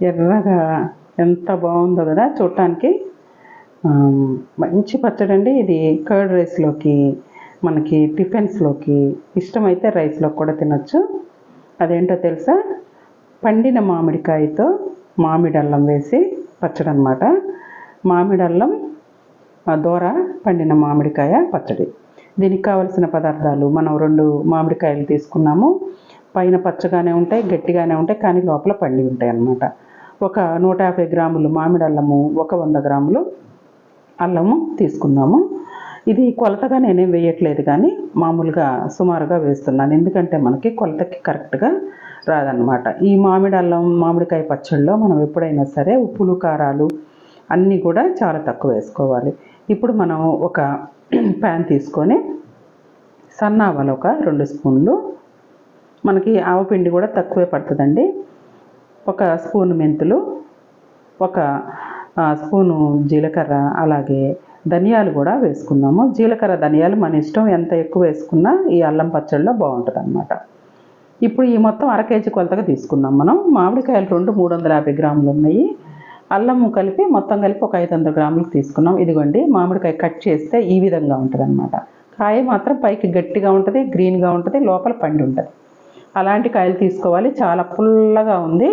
ఎర్రగా ఎంత బాగుందో కదా చూడటానికి. మంచి పచ్చడి అండి ఇది. కర్డ్ రైస్లోకి మనకి టిఫిన్స్లోకి ఇష్టమైతే రైస్లో కూడా తినొచ్చు. అదేంటో తెలుసా? పండిన మామిడికాయతో మామిడి అల్లం వేసి పచ్చడి అనమాట మామిడి అల్లం దోర పండిన మామిడికాయ పచ్చడి. దీనికి కావలసిన పదార్థాలు మనం రెండు మామిడికాయలు తీసుకున్నాము. పైన పచ్చగానే ఉంటాయి గట్టిగానే ఉంటాయి కానీ లోపల పండి ఉంటాయి అన్నమాట. ఒక నూట యాభై గ్రాములు మామిడి అల్లము ఒక వంద గ్రాములు అల్లము తీసుకున్నాము ఇది కొలతగా నేనేం వేయట్లేదు కానీ మామూలుగా సుమారుగా వేస్తున్నాను. ఎందుకంటే మనకి కొలతకి కరెక్ట్గా రాదనమాట ఈ మామిడి అల్లం మామిడికాయ పచ్చళ్ళలో మనం ఎప్పుడైనా సరే ఉప్పులు కారాలు అన్నీ కూడా చాలా తక్కువ వేసుకోవాలి. ఇప్పుడు మనం ఒక ప్యాన్ తీసుకొని సన్నావాలు ఒక రెండు స్పూన్లు. మనకి ఆవపిండి కూడా తక్కువే పడుతుందండి. ఒక స్పూన్ మెంతులు ఒక స్పూను జీలకర్ర అలాగే ధనియాలు కూడా వేసుకున్నాము జీలకర్ర ధనియాలు మన ఇష్టం ఎంత ఎక్కువ వేసుకున్నా ఈ అల్లం పచ్చడిలో బాగుంటుంది అనమాట ఇప్పుడు ఈ మొత్తం అర కేజీ కొలతగా తీసుకున్నాం మనం. మామిడికాయలు రెండు మూడు వందల యాభై గ్రాములు ఉన్నాయి. అల్లం కలిపి మొత్తం కలిపి ఒక ఐదు వందల గ్రాములకు తీసుకున్నాం. ఇదిగోండి మామిడికాయ కట్ చేస్తే ఈ విధంగా ఉంటుంది అనమాట కాయ మాత్రం పైకి గట్టిగా ఉంటుంది గ్రీన్గా ఉంటుంది లోపల పండి ఉంటుంది. అలాంటి కాయలు తీసుకోవాలి. చాలా పుల్లగా ఉంది.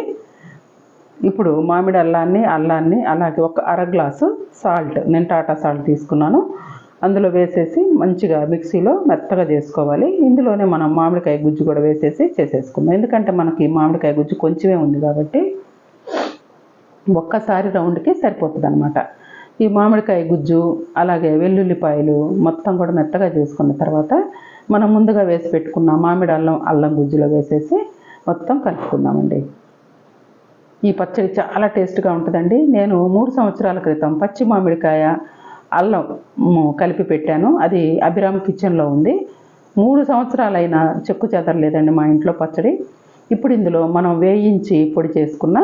ఇప్పుడు మామిడి అల్లాన్ని అల్లాన్ని అలాగే ఒక అర గ్లాసు సాల్ట్ నేను టాటా సాల్ట్ తీసుకున్నాను. అందులో వేసేసి మంచిగా మిక్సీలో మెత్తగా చేసుకోవాలి. ఇందులోనే మనం మామిడికాయ గుజ్జు కూడా వేసేసి చేసేసుకుందాం. ఎందుకంటే మనకి మామిడికాయ గుజ్జు కొంచెమే ఉంది కాబట్టి ఒక్కసారి రౌండ్కి సరిపోతుంది అనమాట ఈ మామిడికాయ గుజ్జు అలాగే వెల్లుల్లిపాయలు మొత్తం కూడా మెత్తగా చేసుకున్న తర్వాత మనం ముందుగా వేసి పెట్టుకున్న మామిడి అల్లం అల్లం గుజ్జులో వేసేసి మొత్తం కలుపుకుందామండి. ఈ పచ్చడి చాలా టేస్ట్గా ఉంటుందండి. నేను మూడు సంవత్సరాల క్రితం పచ్చి మామిడికాయ అల్లం కలిపి పెట్టాను. అది అభిరామ్ కిచెన్లో ఉంది. మూడు సంవత్సరాలైనా చెక్కు చెదరలేదండి మా ఇంట్లో పచ్చడి. ఇప్పుడు ఇందులో మనం వేయించి పొడి చేసుకున్న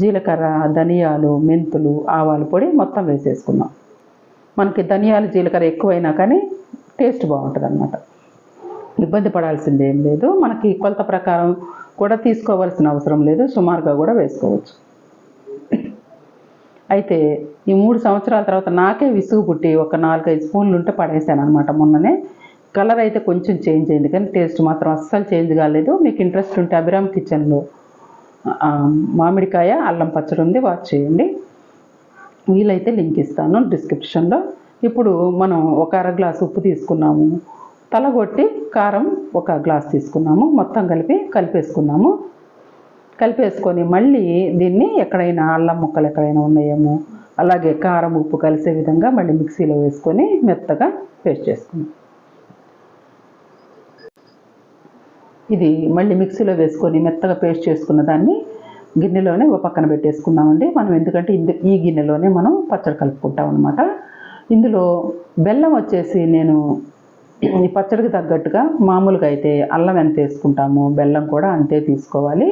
జీలకర్ర ధనియాలు మెంతులు ఆవాల పొడి మొత్తం వేసేసుకున్నాం మనకి ధనియాలు జీలకర్ర ఎక్కువైనా కానీ టేస్ట్ బాగుంటుంది అన్నమాట ఇబ్బంది పడాల్సింది ఏం లేదు. మనకి కొలత ప్రకారం కూడా తీసుకోవాల్సిన అవసరం లేదు సుమారుగా కూడా వేసుకోవచ్చు. అయితే ఈ మూడు సంవత్సరాల తర్వాత నాకే విసుగు పుట్టి ఒక నాలుగైదు స్పూన్లు ఉంటే పడేసాను అనమాట మొన్ననే. కలర్ అయితే కొంచెం చేంజ్ అయింది కానీ టేస్ట్ మాత్రం అస్సలు చేంజ్ కాలేదు. మీకు ఇంట్రెస్ట్ ఉంటే అభిరామ్ కిచెన్లో మామిడికాయ అల్లం పచ్చడి ఉంది వాచ్ చేయండి. వీలైతే లింక్ ఇస్తాను డిస్క్రిప్షన్లో ఇప్పుడు మనం ఒక అర గ్లాస్ ఉప్పు తీసుకున్నాము. తలగొట్టి కారం ఒక గ్లాస్ తీసుకున్నాము. మొత్తం కలిపి కలిపేసుకున్నాము. కలిపేసుకొని మళ్ళీ దీన్ని ఎక్కడైనా అల్లం ముక్కలు ఎక్కడైనా ఉన్నాయేమో అలాగే కారం ఉప్పు కలిసే విధంగా మళ్ళీ మిక్సీలో వేసుకొని మెత్తగా పేస్ట్ చేసుకున్నాం. ఇది మళ్ళీ మిక్సీలో వేసుకొని మెత్తగా పేస్ట్ చేసుకున్న దాన్ని గిన్నెలోనే ఒక పక్కన పెట్టేసుకున్నామండి. మనం ఎందుకంటే ఇందు ఈ గిన్నెలోనే మనం పచ్చడి కలుపుకుంటాం అనమాట ఇందులో బెల్లం వచ్చేసి నేను పచ్చడికి తగ్గట్టుగా మామూలుగా అయితే అల్లం ఎంత వేసుకుంటామో బెల్లం కూడా అంతే తీసుకోవాలి.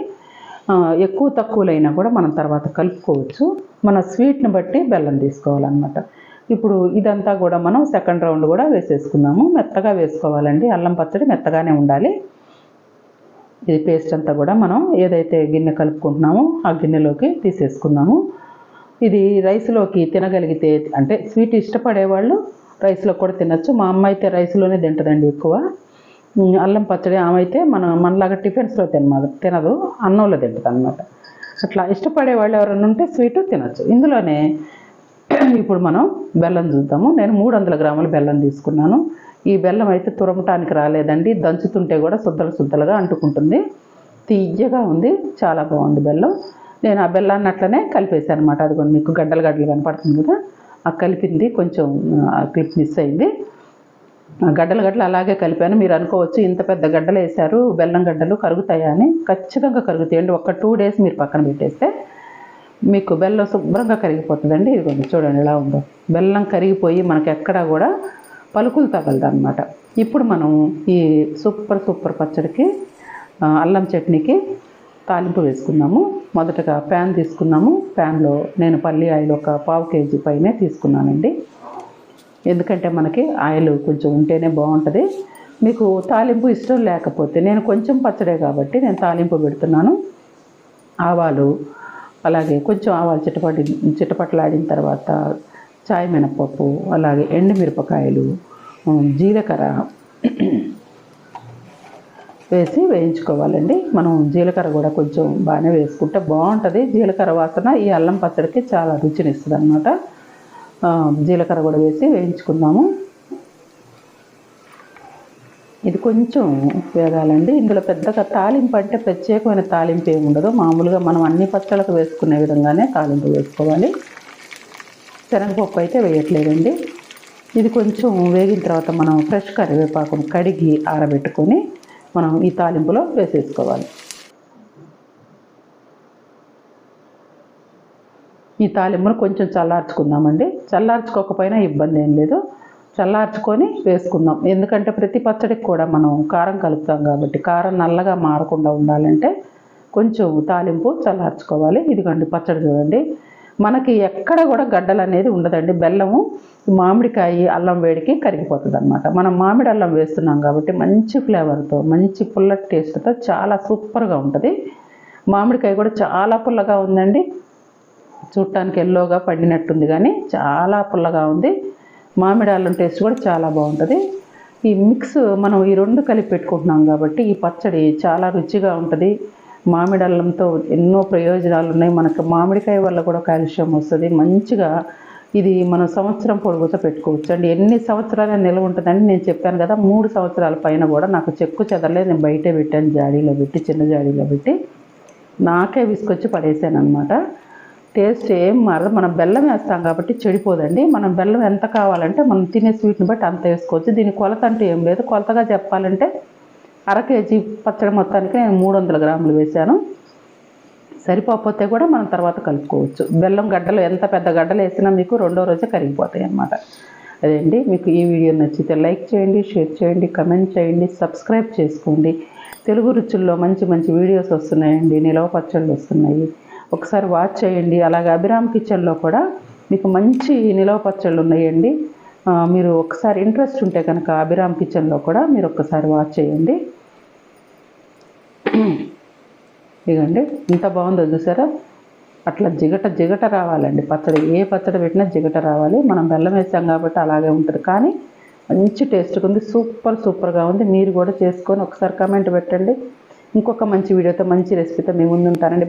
ఎక్కువ తక్కువలైనా కూడా మనం తర్వాత కలుపుకోవచ్చు. మన స్వీట్ని బట్టి బెల్లం తీసుకోవాలన్నమాట. ఇప్పుడు ఇదంతా కూడా మనం సెకండ్ రౌండ్ కూడా వేసేసుకున్నాము. మెత్తగా వేసుకోవాలండి. అల్లం పచ్చడి మెత్తగానే ఉండాలి. ఇది పేస్ట్ అంతా కూడా మనం ఏదైతే గిన్నె కలుపుకుంటున్నామో ఆ గిన్నెలోకి తీసేసుకున్నాము. ఇది రైస్లోకి తినగలిగితే అంటే స్వీట్ ఇష్టపడే వాళ్ళు రైస్లో కూడా తినచ్చు. మా అమ్మ అయితే రైస్లోనే తింటుందండి ఎక్కువ. అల్లం పచ్చడి ఆమె అయితే మన మనలాగా టిఫిన్స్లో తినదు తినదు. అన్నంలో తింటుంది అనమాట అట్లా ఇష్టపడే వాళ్ళు ఎవరైనా ఉంటే స్వీట్ తినచ్చు. ఇందులోనే ఇప్పుడు మనం బెల్లం చూద్దాము. నేను మూడు వందల గ్రాముల బెల్లం తీసుకున్నాను. ఈ బెల్లం అయితే తురమటానికి రాలేదండి. దంచుతుంటే కూడా శుద్ధలు శుద్ధలుగా అంటుకుంటుంది. తీయగా ఉంది. చాలా బాగుంది బెల్లం. నేను ఆ బెల్లాన్ని అట్లనే కలిపేసాను అనమాట అది కూడా మీకు గడ్డలు గడ్డలు కనపడుతుంది కదా. కలిపింది కొంచెం క్లిప్ మిస్ అయింది. ఆ గడ్డలు గడ్డలు అలాగే కలిపాను. మీరు అనుకోవచ్చు ఇంత పెద్ద గడ్డలు వేశారు బెల్లం గడ్డలు కరుగుతాయా అని. ఖచ్చితంగా కరుగుతాయండి ఒక టూ డేస్ మీరు పక్కన పెట్టేస్తే మీకు బెల్లం శుభ్రంగా కరిగిపోతుందండి. ఇది కొంచెం చూడండి ఎలా ఉందో. బెల్లం కరిగిపోయి మనకు ఎక్కడా కూడా పలుకులు తగలదన్నమాట. ఇప్పుడు మనం ఈ సూపర్ సూపర్ పచ్చడికి అల్లం చట్నీకి తాలింపు వేసుకున్నాము. మొదటగా ప్యాన్ తీసుకున్నాము. ప్యాన్లో నేను పల్లి ఆయిల్ ఒక పావు కేజీ పైనే తీసుకున్నానండి. ఎందుకంటే మనకి ఆయిల్ కొంచెం ఉంటేనే బాగుంటుంది. మీకు తాలింపు ఇష్టం లేకపోతే నేను కొంచెం పచ్చడే కాబట్టి నేను తాలింపు పెడుతున్నాను. ఆవాలు అలాగే కొంచెం ఆవాలు చిటపడి చిటపట్లాడిన తర్వాత చాయ్ మినపప్పు అలాగే ఎండుమిరపకాయలు జీలకర్ర వేసి వేయించుకోవాలండి. మనం జీలకర్ర కూడా కొంచెం బాగానే వేసుకుంటే బాగుంటుంది. జీలకర్ర వాసన ఈ అల్లం పచ్చడికి చాలా రుచినిస్తుంది అనమాట జీలకర్ర కూడా వేసి వేయించుకుందాము. ఇది కొంచెం వేగాలండి. ఇందులో పెద్దగా తాలింపు అంటే ప్రత్యేకమైన తాలింపు ఏమి ఉండదు. మామూలుగా మనం అన్ని పచ్చళ్ళకు వేసుకునే విధంగానే తాలింపు వేసుకోవాలి. శనగపప్పు అయితే వేయట్లేదండి. ఇది కొంచెం వేగిన తర్వాత మనం ఫ్రెష్ కరివేపాకును కడిగి ఆరబెట్టుకొని మనం ఈ తాలింపులో వేసేసుకోవాలి. ఈ తాలింపును కొంచెం చల్లార్చుకుందామండి. చల్లార్చుకోకపోయినా ఇబ్బంది ఏం లేదు. చల్లార్చుకొని వేసుకుందాం. ఎందుకంటే ప్రతి పచ్చడికి కూడా మనం కారం కలుపుతాం కాబట్టి కారం నల్లగా మారకుండా ఉండాలంటే కొంచెం తాలింపు చల్లార్చుకోవాలి. ఇదిగోండి పచ్చడి చూడండి. మనకి ఎక్కడ కూడా గడ్డలు అనేది ఉండదండి. బెల్లము మామిడికాయ అల్లం వేడికి కరిగిపోతుంది అనమాట మనం మామిడి అల్లం వేస్తున్నాం కాబట్టి మంచి ఫ్లేవర్తో మంచి పుల్లటి టేస్ట్తో చాలా సూపర్గా ఉంటుంది. మామిడికాయ కూడా చాలా పుల్లగా ఉందండి. చూడటానికి ఎల్లోగా పండినట్టుంది కానీ చాలా పుల్లగా ఉంది. మామిడి అల్లం టేస్ట్ కూడా చాలా బాగుంటుంది. ఈ మిక్స్ మనం ఈ రెండు కలిపి పెట్టుకుంటున్నాం కాబట్టి ఈ పచ్చడి చాలా రుచిగా ఉంటుంది. మామిడి అల్లంతో ఎన్నో ప్రయోజనాలు ఉన్నాయి మనకు మామిడికాయ వల్ల కూడా కాల్షియం వస్తుంది. మంచిగా ఇది మనం సంవత్సరం పొడుగుతో పెట్టుకోవచ్చు. అండి ఎన్ని సంవత్సరాల నిల్వ ఉంటుందని నేను చెప్పాను కదా మూడు సంవత్సరాల పైన కూడా నాకు చెక్కు చెదరలేదు. నేను బయటే పెట్టాను జాడీలో పెట్టి చిన్న జాడీలో పెట్టి. నాకే విసుకొచ్చి పడేసాను అనమాట టేస్ట్ ఏం మారదు. మనం బెల్లం వేస్తాం కాబట్టి చెడిపోదండి. మనం బెల్లం ఎంత కావాలంటే మనం తినే స్వీట్ని బట్టి అంత వేసుకోవచ్చు. దీని కొలత అంటూ ఏం లేదు. కొలతగా చెప్పాలంటే అర కేజీ పచ్చడి మొత్తానికి నేను మూడు వందల గ్రాములు వేశాను. సరిపోతే కూడా మనం తర్వాత కలుపుకోవచ్చు. బెల్లం గడ్డలు ఎంత పెద్ద గడ్డలు వేసినా మీకు రెండో రోజే కరిగిపోతాయి అన్నమాట. అదేండి మీకు ఈ వీడియో నచ్చితే లైక్ చేయండి షేర్ చేయండి కమెంట్ చేయండి సబ్స్క్రైబ్ చేసుకోండి. తెలుగు రుచుల్లో మంచి మంచి వీడియోస్ వస్తున్నాయండి నిలవ పచ్చళ్ళు వస్తున్నాయి. ఒకసారి వాచ్ చేయండి. అలాగే అభిరామ్ కిచెన్లో కూడా మీకు మంచి నిలవ పచ్చళ్ళు ఉన్నాయండి. మీరు ఒకసారి ఇంట్రెస్ట్ ఉంటే కనుక అభిరామ్ కిచెన్లో కూడా మీరు ఒక్కసారి వాచ్ చేయండి. ఇదండి ఇంత బాగుందో చూసారా అట్లా జిగట జిగట రావాలండి. పచ్చడి ఏ పచ్చడి పెట్టినా జిగట రావాలి. మనం బెల్లం వేసాం కాబట్టి అలాగే ఉంటుంది. కానీ మంచి టేస్ట్గా ఉంది. సూపర్ సూపర్గా ఉంది. మీరు కూడా చేసుకొని ఒకసారి కమెంట్ పెట్టండి. ఇంకొక మంచి వీడియోతో మంచి రెసిపీతో మేము ముందు ఉంటానండి